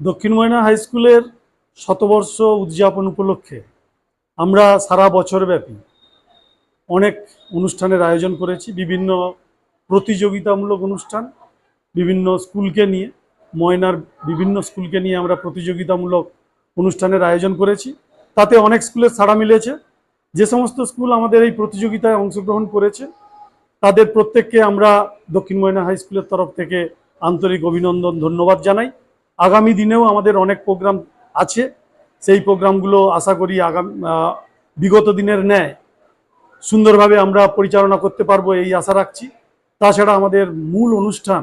দক্ষিণ ময়না হাই স্কুলের শতবর্ষ উদযাপন উপলক্ষে আমরা সারা বছর ব্যাপী অনেক অনুষ্ঠানের আয়োজন করেছি, বিভিন্ন প্রতিযোগিতামূলক অনুষ্ঠান, বিভিন্ন স্কুলকে নিয়ে, ময়নার বিভিন্ন স্কুলকে নিয়ে আমরা প্রতিযোগিতামূলক অনুষ্ঠানের আয়োজন করেছি। তাতে অনেক স্কুলের সাড়া মিলেছে। যে সমস্ত স্কুল আমাদের এই প্রতিযোগিতায় অংশগ্রহণ করেছে, তাদের প্রত্যেককে আমরা দক্ষিণ ময়না হাই স্কুলের তরফ থেকে আন্তরিক অভিনন্দন, ধন্যবাদ জানাই। আগামী দিনেও আমাদের অনেক প্রোগ্রাম আছে। সেই প্রোগ্রামগুলো আশা করি আগামী বিগত দিনের ন্যায় সুন্দরভাবে আমরা পরিচালনা করতে পারব এই আশা রাখছি। তাছাড়া আমাদের মূল অনুষ্ঠান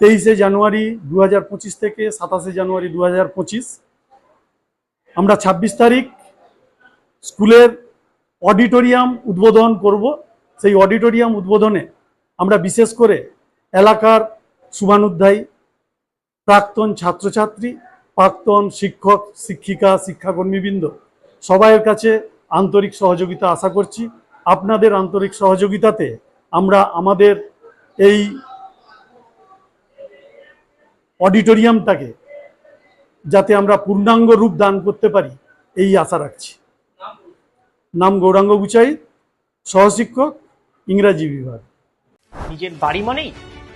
তেইশে জানুয়ারি দু হাজার পঁচিশ থেকে সাতাশে জানুয়ারি দু হাজার পঁচিশ। আমরা ২৬ তারিখ স্কুলের অডিটোরিয়াম উদ্বোধন করব। সেই অডিটোরিয়াম উদ্বোধনে আমরা বিশেষ করে এলাকার শুভানুধ্যায়ী প্রাক্তন ছাত্রছাত্রী, প্রাক্তন শিক্ষক, শিক্ষিকা, শিক্ষাকর্মীবৃন্দ, সবাইয়ের কাছে আন্তরিক সহযোগিতা আশা করছি। আপনাদের আন্তরিক সহযোগিতাতে আমরা আমাদের এই অডিটোরিয়ামটাকে যাতে আমরা পূর্ণাঙ্গ রূপ দান করতে পারি, এই আশা রাখছি। নাম গৌরাঙ্গ গুচাই, সহশিক্ষক, ইংরাজি বিভাগ। নিজের বাড়ি মানেই